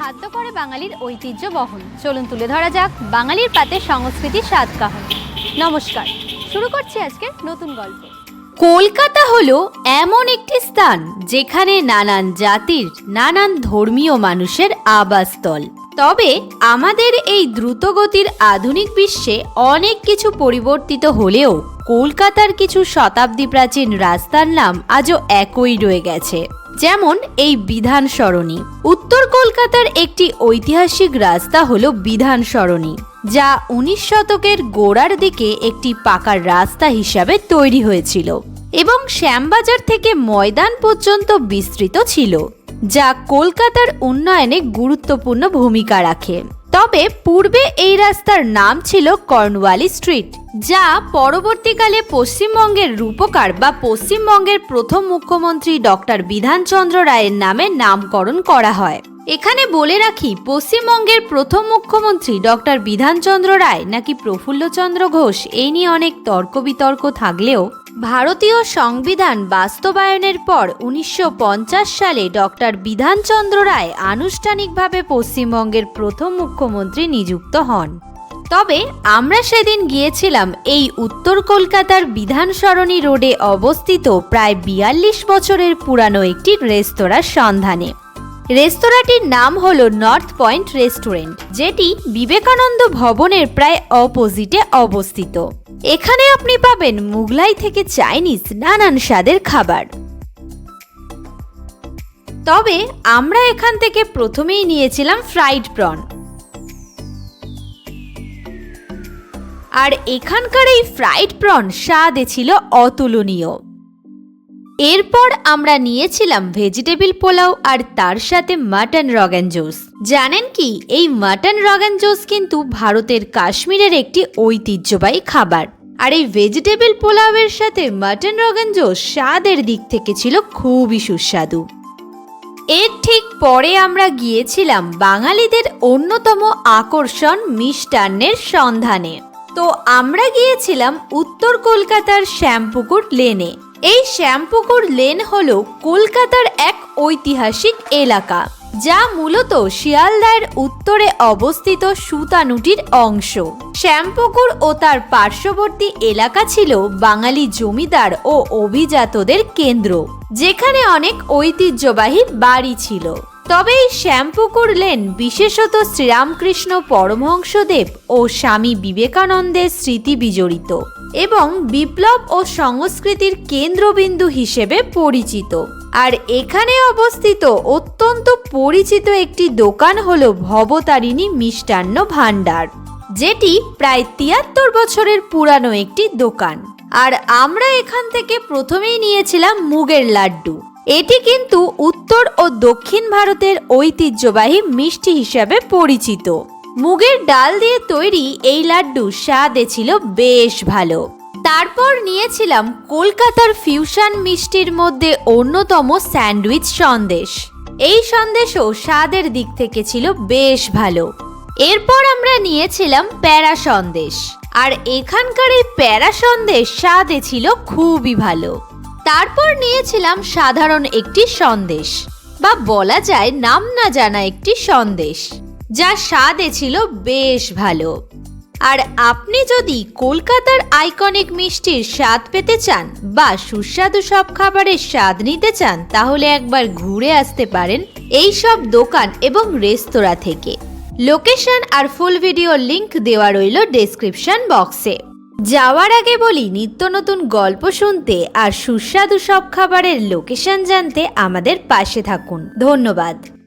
খাদ্য করে বাঙালির ঐতিহ্য বহন। চলুন তুলে ধরা যাক বাঙালির পাতে সংস্কৃতির স্বাদ কাহন নমস্কার, শুরু করছি আজকের নতুন গল্প। কলকাতা হলো এমন একটি স্থান যেখানে নানান জাতির, নানান ধর্মীয় মানুষের আবাসস্থল। তবে আমাদের এই দ্রুতগতির আধুনিক বিশ্বে অনেক কিছু পরিবর্তিত হলেও কলকাতার কিছু শতাব্দী প্রাচীন রাস্তার নাম আজও একই রয়ে গেছে। যেমন এই বিধান সরণী। উত্তর কলকাতার একটি ঐতিহাসিক রাস্তা হল বিধান সরণী, যা উনিশ শতকের গোড়ার দিকে একটি পাকার রাস্তা হিসাবে তৈরি হয়েছিল এবং শ্যামবাজার থেকে ময়দান পর্যন্ত বিস্তৃত ছিল, যা কলকাতার উন্নয়নে গুরুত্বপূর্ণ ভূমিকা রাখে। তবে পূর্বে এই রাস্তার নাম ছিল কর্নওয়ালি স্ট্রিট, যা পরবর্তীকালে পশ্চিমবঙ্গের রূপকার বা পশ্চিমবঙ্গের প্রথম মুখ্যমন্ত্রী ডক্টর বিধানচন্দ্র রায়ের নামে নামকরণ করা হয়। এখানে বলে রাখি, পশ্চিমবঙ্গের প্রথম মুখ্যমন্ত্রী ডক্টর বিধানচন্দ্র রায় নাকি প্রফুল্লচন্দ্র ঘোষ, এই নিয়ে অনেক তর্ক বিতর্ক থাকলেও ভারতীয় সংবিধান বাস্তবায়নের পর উনিশশো পঞ্চাশ সালে ডক্টর বিধানচন্দ্র রায় আনুষ্ঠানিকভাবে পশ্চিমবঙ্গের প্রথম মুখ্যমন্ত্রী নিযুক্ত হন। তবে আমরা সেদিন গিয়েছিলাম এই উত্তর কলকাতার বিধান সরণি রোডে অবস্থিত প্রায় বিয়াল্লিশ বছরের পুরানো একটি রেস্তোরাঁর সন্ধানে। রেস্তোরাঁটির নাম হল নর্থ পয়েন্ট রেস্টুরেন্ট, যেটি বিবেকানন্দ ভবনের প্রায় অপোজিটে অবস্থিত। এখানে আপনি পাবেন মুঘলাই থেকে চাইনিজ নানান স্বাদের খাবার। তবে আমরা এখান থেকে প্রথমেই নিয়েছিলাম ফ্রাইড প্রন। আর এখানকার এই ফ্রাইড প্রন স্বাদে ছিল অতুলনীয়। এরপর আমরা নিয়েছিলাম ভেজিটেবিল পোলাও আর তার সাথে মাটন রগান জোস। জানেন কি? এই মাটন রগান জোস কিন্তু ভারতের কাশ্মীরের একটি ঐতিহ্যবাহী খাবার। আর এই ভেজিটেবিল পোলাওয়ের সাথে মাটন রগান জোস স্বাদের দিক থেকে ছিল খুবই সুস্বাদু। এর ঠিক পরে আমরা গিয়েছিলাম বাঙালিদের অন্যতম আকর্ষণ মিষ্টান্নের সন্ধানে। তো আমরা গিয়েছিলাম উত্তর কলকাতার শ্যামপুকুর লেনে। এই শ্যামপুকুর লেন হল কলকাতার এক ঐতিহাসিক এলাকা, যা মূলত শিয়ালদার উত্তরে অবস্থিত সুতানুটির অংশ। শ্যামপুকুর ও তার পার্শ্ববর্তী এলাকা ছিল বাঙালি জমিদার ও অভিজাতদের কেন্দ্র, যেখানে অনেক ঐতিহ্যবাহী বাড়ি ছিল। তবে এই শ্যামপুকুর লেন বিশেষত শ্রীরামকৃষ্ণ পরমহংসদেব ও স্বামী বিবেকানন্দের স্মৃতি বিজড়িত। এবং বিপ্লব ও সংস্কৃতির কেন্দ্রবিন্দু হিসেবে পরিচিত। আর এখানে অবস্থিত অত্যন্ত পরিচিত একটি দোকান হল ভবতারিণী মিষ্টান্ন ভাণ্ডার, যেটি প্রায় তিয়াত্তর বছরের পুরানো একটি দোকান। আর আমরা এখান থেকে প্রথমেই নিয়েছিলাম মুগের লাড্ডু। এটি কিন্তু উত্তর ও দক্ষিণ ভারতের ঐতিহ্যবাহী মিষ্টি হিসাবে পরিচিত। মুগের ডাল দিয়ে তৈরি এই লাড্ডু স্বাদে ছিল বেশ ভালো। তারপর নিয়েছিলাম কলকাতার ফিউশন মিষ্টির মধ্যে অন্যতম স্যান্ডউইচ সন্দেশ। এই সন্দেশও স্বাদের দিক থেকে ছিল বেশ ভালো। এরপর আমরা নিয়েছিলাম প্যারা সন্দেশ। আর এখানকার এই প্যারা সন্দেশ স্বাদে ছিল খুবই ভালো। তারপর নিয়েছিলাম সাধারণ একটি সন্দেশ, বা বলা যায় নাম না জানা একটি সন্দেশ। যা স্বাদে ছিল বেশ ভালো। আর আপনি যদি কলকাতার আইকনিক মিষ্টির স্বাদ পেতে চান বা সুস্বাদু সব খাবারের স্বাদ নিতে চান, তাহলে একবার ঘুরে আসতে পারেন এই সব দোকান এবং রেস্তোরাঁ থেকে। লোকেশন আর ফুল ভিডিও লিংক দেওয়া রইল ডেসক্রিপশন বক্সে যাওয়ার আগে বলি, নিত্য নতুন গল্প শুনতে আর সুস্বাদু সব খাবারের লোকেশন জানতে আমাদের পাশে থাকুন। ধন্যবাদ।